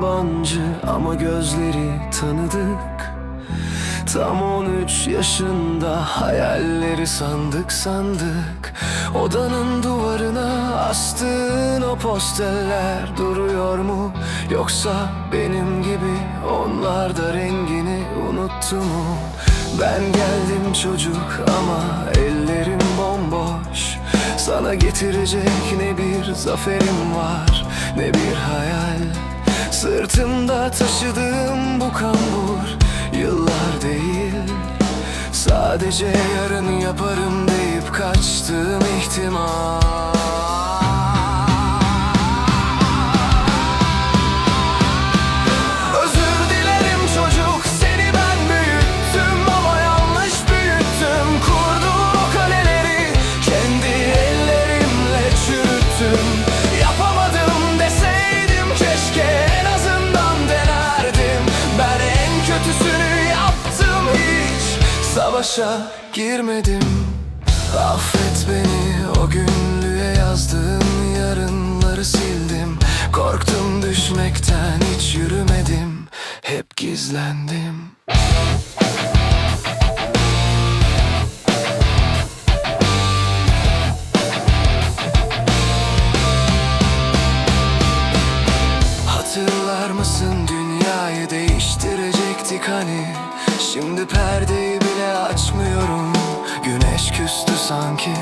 yabancı ama gözleri tanıdık Tam 13 yaşında hayalleri sandık sandık Odanın duvarına astığın o posterler duruyor mu? Yoksa benim gibi onlar da rengini unuttu mu? Ben geldim çocuk ama ellerim bomboş Sana getirecek ne bir zaferim var ne bir hayal Sırtımda taşıdığım bu kambur yıllar değil. Sadece yarın yaparım deyip kaçtığım ihtimal savaşa girmedim. Affet beni o günlüğe yazdığım yarınları sildim. Korktum düşmekten hiç yürümedim. Hep gizlendim. Hatırlar mısın? Dünyayı değiştirecektik hani. Şimdi perdeyi açmıyorum. Güneş küstü sanki.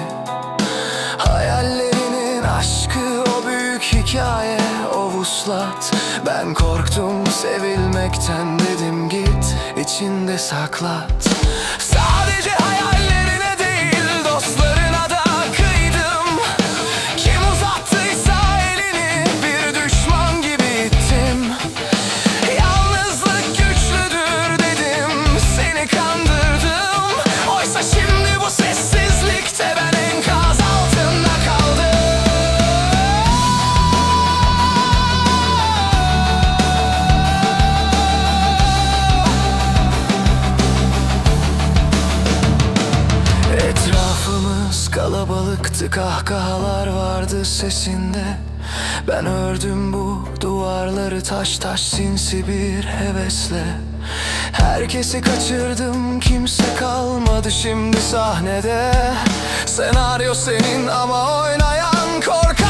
Hayallerinin aşkı o büyük hikaye. O vuslat. Ben korktum sevilmekten. Dedim git içinde saklat. Sadece Etrafımız kalabalıktı kahkahalar vardı sesinde. Ben ördüm bu duvarları taş taş sinsi bir hevesle Herkesi kaçırdım kimse kalmadı şimdi sahnede. Senaryo senin ama oynayan korkak